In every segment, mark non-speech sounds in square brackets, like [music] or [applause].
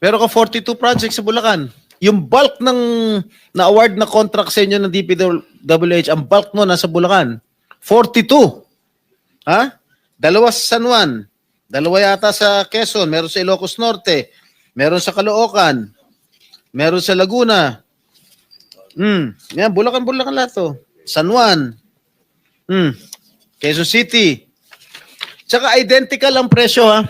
Meron ka 42 projects sa Bulacan. Yung bulk ng na-award na contract sa inyo ng DPWH, ang bulk mo nasa Bulacan. 42. Ha? Dalawa sa San Juan. Dalawa yata sa Quezon. Meron sa Ilocos Norte. Meron sa Caloocan. Meron sa Laguna. Hmm. Yan, Bulacan, Bulacan lahat to. San Juan. Hmm. Quezon City. Tsaka identical ang presyo ha.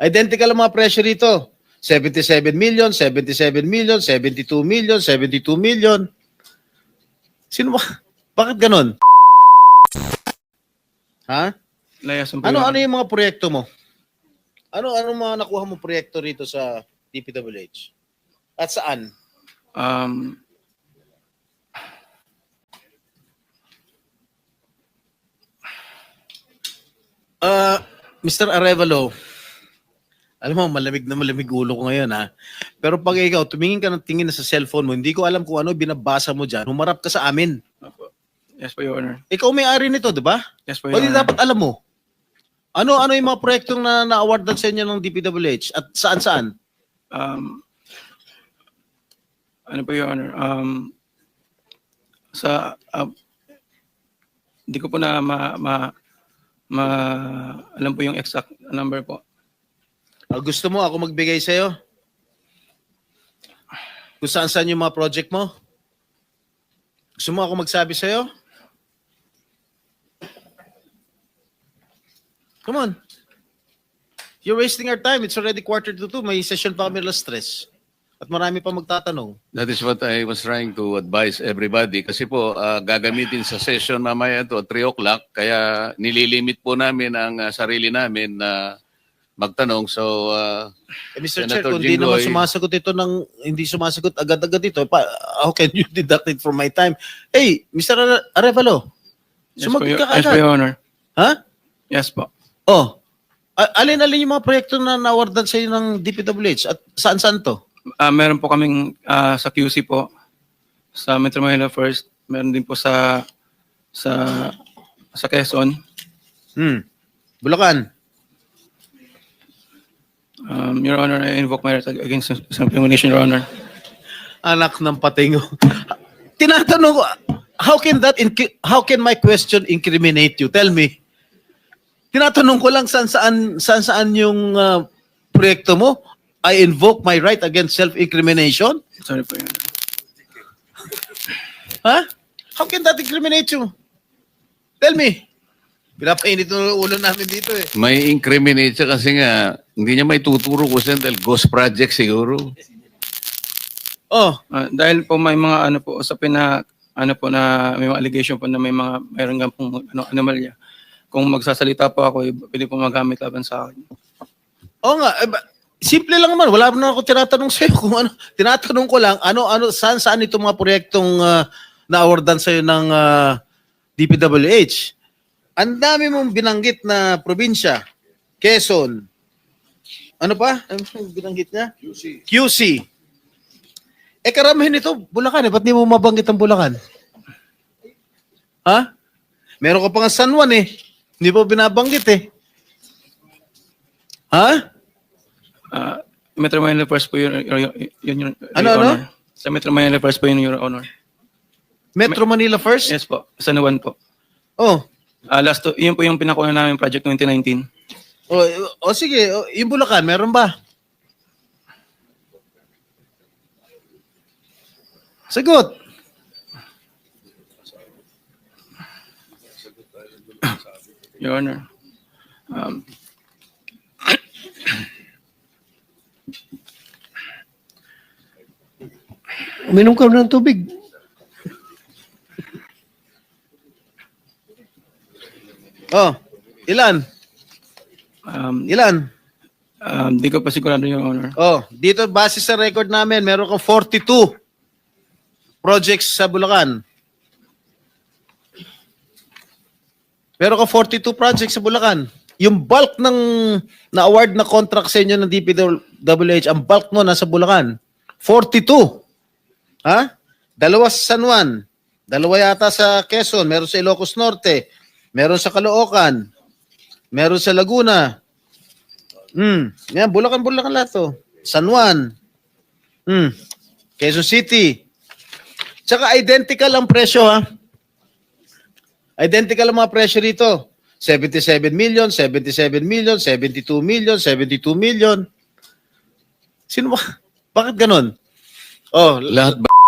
Identical ang mga presyo rito. 77 million, 77 million, 72 million, 72 million. Sino ba? [laughs] Bakit ganon? Ha? Layasan po Ano ano yung mga proyekto mo? Ano ano mga nakuha mo proyekto rito sa DPWH? At saan? Um, Uh, Mr. Arevalo, alam mo, malamig na malamig ulo ko ngayon ha. Pero pag ikaw, tumingin ka ng tingin na sa cellphone mo, hindi ko alam kung ano binabasa mo dyan, humarap ka sa amin. opo. yes po, Your Honor. Ikaw may-ari nito, di ba? Yes po, Your di Honor. dapat alam mo. Ano ano yung mga proyektong na na-awardan sa inyo ng DPWH at saan-saan? Um, ano po, Your Honor? Um, sa, uh, hindi ko po na ma, ma, ma, alam po yung exact number po. Ah, gusto mo ako magbigay sa'yo? Kung saan-saan yung mga project mo? Gusto mo ako magsabi sa'yo? Come on. You're wasting our time. It's already quarter to two. May session pa kami last stress. At marami pa magtatanong. That is what I was trying to advise everybody. Kasi po, ah, gagamitin sa session mamaya to 3 o'clock. Kaya nililimit po namin ang ah, sarili namin na magtanong. So, ah, Eh, Mr. Chair, Senator kung di naman Jinggoy. sumasagot ito ng, hindi sumasagot agad-agad ito, pa, how can you [laughs] deduct it from my time? Hey, Mr. Are- Arevalo, Yes po, sumagot Your- ka yes po, agad. Your Honor. Ha? Yes po. Oh, a- alin-alin yung mga proyekto na na-awardan sa iyo ng DPWH at saan-saan to? Ah, meron po kaming ah, sa QC po, sa Metro Manila First. Meron din po sa sa sa Quezon. Hmm. Bulacan. Um, Your Honor, I invoke my right against self-incrimination, Your Honor. Anak ng patingo. Tinatanong ko, how can that, inc- how can my question incriminate you? Tell me. Tinatanong ko lang saan saan saan saan yung ah, proyekto mo. I invoke my right against self-incrimination? Sorry po, Your Honor. [laughs] Ha? How can that incriminate you? Tell me. Pinapainit ng ulo namin dito eh. may incriminate siya kasi nga, hindi niya may tuturo ko siya dahil ghost project siguro. Oh, Ah, dahil po may mga ano po usapin na ano po na may mga allegation po na may mga mayroon nga pong ano, anomalya. Kung magsasalita po ako, eh, pwede po magamit laban sa akin. Oo nga, eh, ba- simple lang naman. Wala na ako tinatanong sa'yo [laughs] kung ano. Tinatanong ko lang, ano, ano, saan, saan itong mga proyektong uh, na-awardan sa'yo ng ah, DPWH? Ang dami mong binanggit na probinsya. Quezon. Ano pa? Ano binanggit niya? QC. QC. Eh, karamihan ito, Bulacan eh. Ba't di mo mabanggit ang Bulacan? Ha? Meron ka pa nga San Juan eh. Hindi pa binabanggit eh. Ha? Ah, Metro Manila First po yun, yun, yun, yun, Ano, Your ano? Honor. Sa Metro Manila First po yun, Your Honor. Metro Manila first? Yes po, sa Nuwan po. Oh. Ah, last to, yun po yung pinakuha namin project 2019. O, o sige, o, yung Bulacan, meron ba? Sagot. Your Honor. Um, Uminom ka ng tubig. Oh, ilan? Um, Ilan? um, di ko pa sigurado, Your Honor. Oh, dito base sa record namin, meron ka 42 projects sa Bulacan. Meron ka 42 projects sa Bulacan. Yung bulk ng na-award na contract sa inyo ng DPWH, ang bulk mo nasa Bulacan. 42. Ha? Dalawa sa San Juan. Dalawa yata sa Quezon. Meron sa Ilocos Norte. Meron sa Caloocan. Meron sa Laguna. Hmm. Yan, Bulacan, Bulacan lahat to. San Juan. Hmm. Quezon City. Tsaka identical ang presyo ha. Identical ang mga presyo rito. 77 million, 77 million, 72 million, 72 million. Sino ba? Bakit ganon? Oh, Lahat ba